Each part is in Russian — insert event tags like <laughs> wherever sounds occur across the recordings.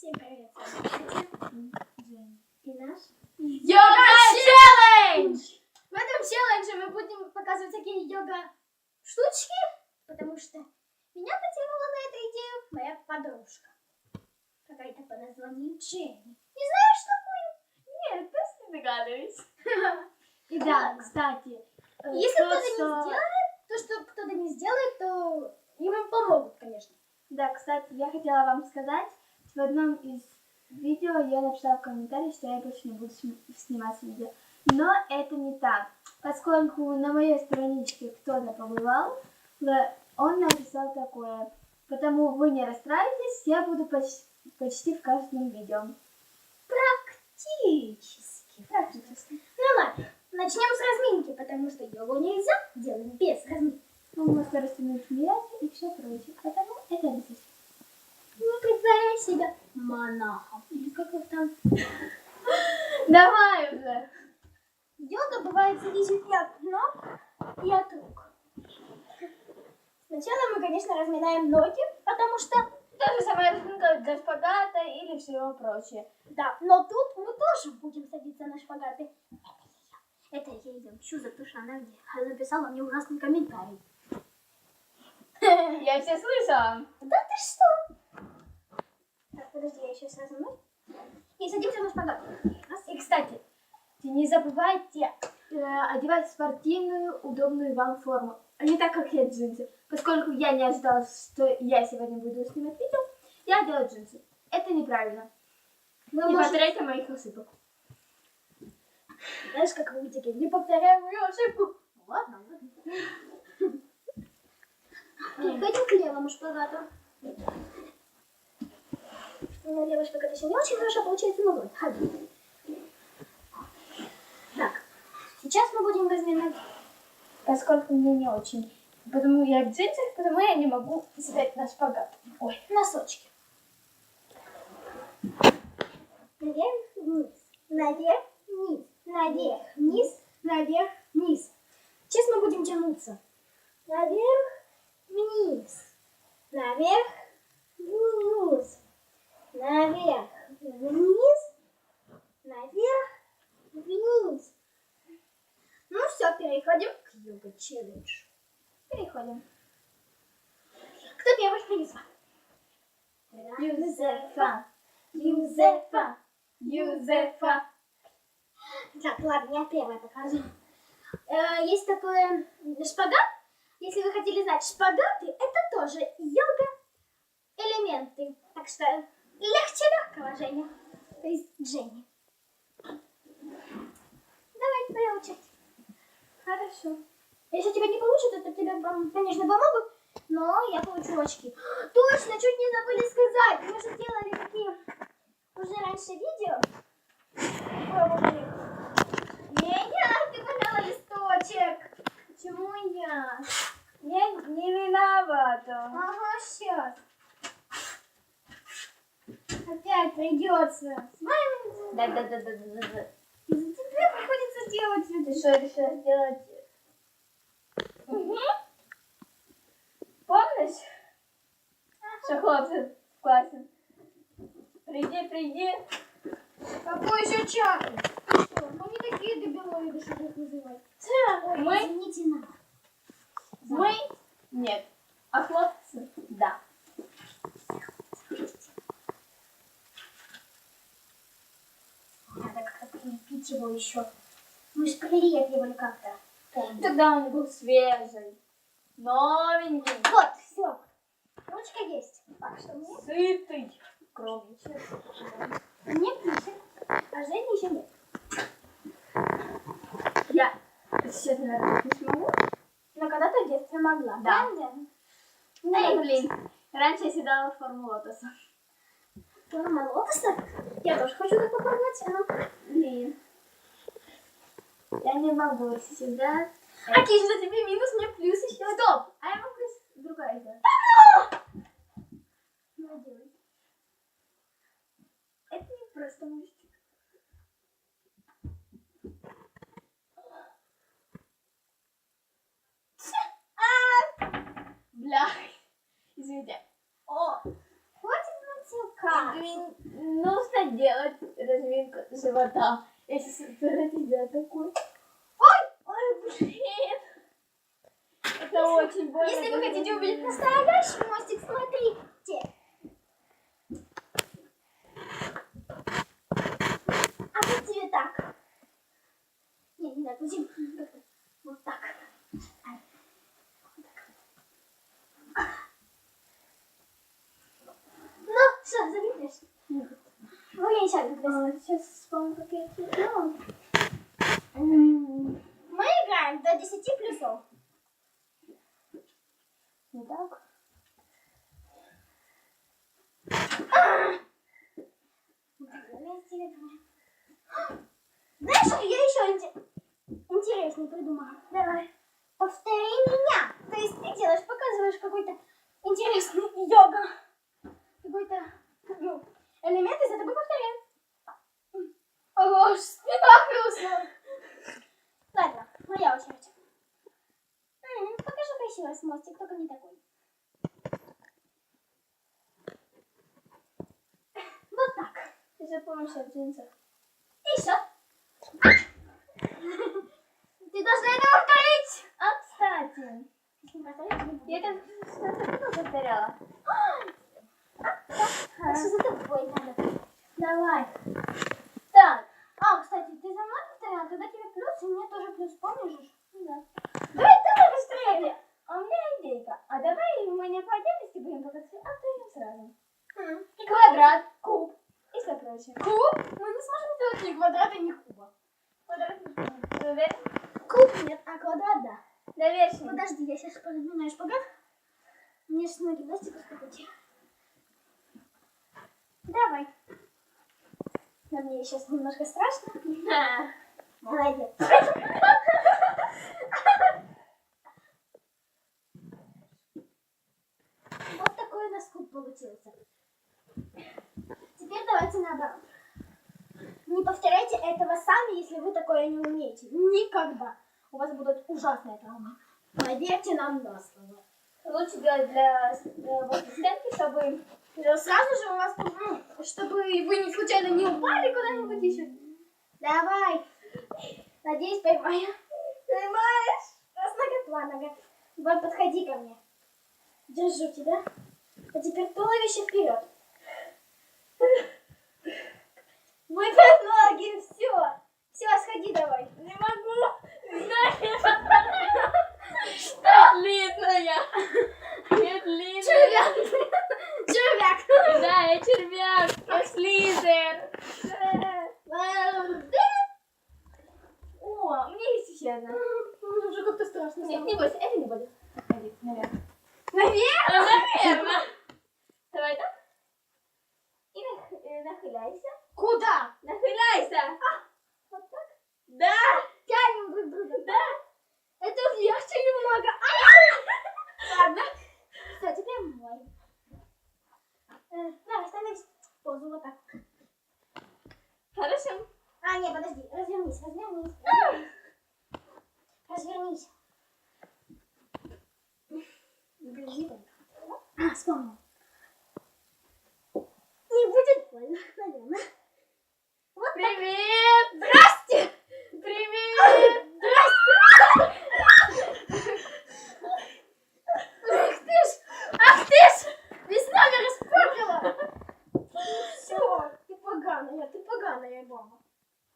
Всем привет, и наш. Йога челлендж! В этом челлендже мы будем показывать всякие йога штучки, потому что меня потянула на эту идею моя подружка. Какая-то по названию Дженни. Не знаешь такую? Нет, просто догадываюсь. <laughs> И да, кстати, э, Если то, кто-то не сделает, то что кто-то не сделает, то ему помогут, конечно. Да, кстати, я хотела вам сказать, в одном из видео я написала в комментариях, что я больше не буду снимать видео. Но это не так, поскольку на моей страничке кто-то побывал, он написал такое. Потому вы не расстраивайтесь, я буду поч- почти в каждом видео. Практически. Практически. Ну ладно, начнем с разминки, потому что йогу нельзя делать без разминки. Мы можем растянуть миять и все прочее. Потому это обязательно. Не притворяй себя монахом. Или как их там? <laughs> Давай уже! Йога бывает зависит и от ног, и от рук. Сначала мы, конечно, разминаем ноги, потому что, Та же самая разминка для шпагата или всего прочее. да, но тут мы тоже будем садиться на шпагаты. Это я ее ищу за то, что она где написала мне ужасный комментарий. <laughs> Я все слышала. Да ты что? Подожди, я сейчас разомну. И садимся на шпагат. И, кстати, не забывайте э, одевать спортивную, удобную вам форму. А Не так, как я джинсы. Поскольку я не ожидала, что я сегодня буду снимать видео, я одела джинсы. Это неправильно. Мы Не можем- повторяйте моих ошибок. Знаешь, как вы теперь не повторяем мою ошибку. Ладно, ладно. Переходим к левому шпагату. Левый шпагат еще не очень хорошо получается, но вот. ходи. Так, сейчас мы будем разминать Поскольку мне не очень. Потому я джинсах, потому я не могу сидеть на шпагат. Ой. носочки. Наверх, вниз. Наверх, вниз. Наверх, вниз. Наверх, вниз. Сейчас мы будем тянуться. Наверх, вниз. Наверх. Наверх, вниз. Наверх, вниз. Ну все, переходим к йога челлендж. Переходим. Кто первый принесла? Юзефа. Юзефа. Юзефа. Так, ладно, я первая покажу. Э, Есть такой м, шпагат. Если вы хотели знать, шпагаты это тоже йога элементы. Так что легче легкого, Женя. То есть Женя. Давай, твоя очередь. Хорошо. Если тебя не получится, то тебе, конечно, помогут, но я получу очки. <gasps> Точно, чуть не забыли сказать. Мы же делали такие уже раньше видео. Пробовали. Меня, ты поняла листочек. Почему я? Я не виновата. Ага, сейчас. Опять придется. С вами Да-да-да-да-да-да. из-за тебя приходится делать Ты это. что решила сделать? Угу. Помнишь? Что хлопцы в классе? Приди, приди. Какой еще? Что? Мы не такие дебилоиды, чтобы их вызывать. Ой, Мы? извините нас. Мы? Нет. А хлопцы? Да. Надо как-то прилепить его еще. Мы же прилепливали как-то. Тогда он был свежий. Новенький. Вот, все. Ручка есть. Так что мне, Сытый. Кровью. мне пишет. А Жене еще нет. Я сейчас, наверное, не смогу. Но когда-то в детстве могла. Да. Правда? Эй, блин. Раньше я в форму лотоса. Форма лотоса? Я тоже хочу так попробовать. Ну. Блин. Я не могу сейчас. Окей, за тебе минус, мне плюс еще. Стоп! А я могу другая сделать. Ну. Это не просто мультик. Бля. Извините. О, хватит? Размин- Нужно делать разминку живота. Если собирать делать такой. Ой! Ой, блин! Это очень больно. Если вы хотите увидеть настоящий мостик, смотрите. А вот тебе так. Не, не так, будем как-то вот так. Ай. Вот так. Ну, что, залипнешь? А, Сейчас вспомню, как я это делала. Мы играем до 10 плюсов. Не так? Знаешь, что я еще инте- интересный придумала? Давай. Повтори меня. То есть ты делаешь, показываешь какой-то интересный йога. Какой-то ну, элемент, и за тобой повторяем. Ого, спина хрустнула. Ладно, моя очередь. М, Покажу красивый мостик, только не такой. Вот так. Ты же помнишь о джинсах. И все. Ты должна это повторить. А, кстати, я это что-то повторяла. А что за тобой надо? Давай. Так, А, кстати, ты за мной повторяла, тогда тебе плюс, и мне тоже плюс, помнишь? да. Давай, давай быстрее. А у меня идейка. А давай мы не по отдельности будем показывать, а повторим сразу. И квадрат, куб и все прочее. Куб? Мы не сможем сделать ни квадрата, ни куба. Квадрат не уверен? Куб нет, а квадрат да. Доверчивый. Подожди, я сейчас поднимаю шпагат. Мне же ноги пластика стукать. Давай. Но мне сейчас немножко страшно. Да. Молодец. Вот такой у нас куб получился. Теперь давайте наоборот. Не повторяйте этого сами, если вы такое не умеете. Никогда. У вас будут ужасные травмы. Поверьте нам на слово. Лучше делать для э, возле стенки, чтобы... Сразу же у вас, ну, чтобы вы не случайно не упали куда-нибудь еще. Давай. Надеюсь, поймаю. Поймаешь? Раз нога, два нога. Вот, подходи ко мне. Держу тебя. А теперь туловище вперед. Выпрямь ноги, все. Все, сходи давай. Не могу! Что длинная? Я длинная. Червяк. Червяк. Да, я червяк. Я слизер. О, у меня есть еще одна. Уже как-то страшно. Нет, не бойся, это не будет. Наверное. Наверное. Давай так. И э, нахиляйся. Куда? Нахиляйся. Вот так. Да. Тянем друг друга. Да. Это легче немного. А! Ладно. Все, теперь мой. Э, Давай, становись позу вот так. Хорошо. А, нет, подожди. Развернись, развернись. Развернись. Подожди только. А, вспомнил. Не будет больно, наверное. Вот. Привет. Здрасте! Привет. Ах ты ж! Ах ты ж! Весь номер испортила! Все, ты поганая, ты поганая баба.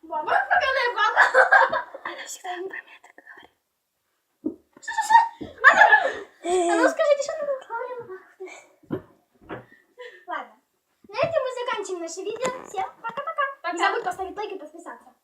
Баба, поганая баба! Она всегда не про меня А ну скажите, что там Ладно. На этом мы заканчиваем наше видео. Всем пока-пока. Не забудь поставить лайк и подписаться.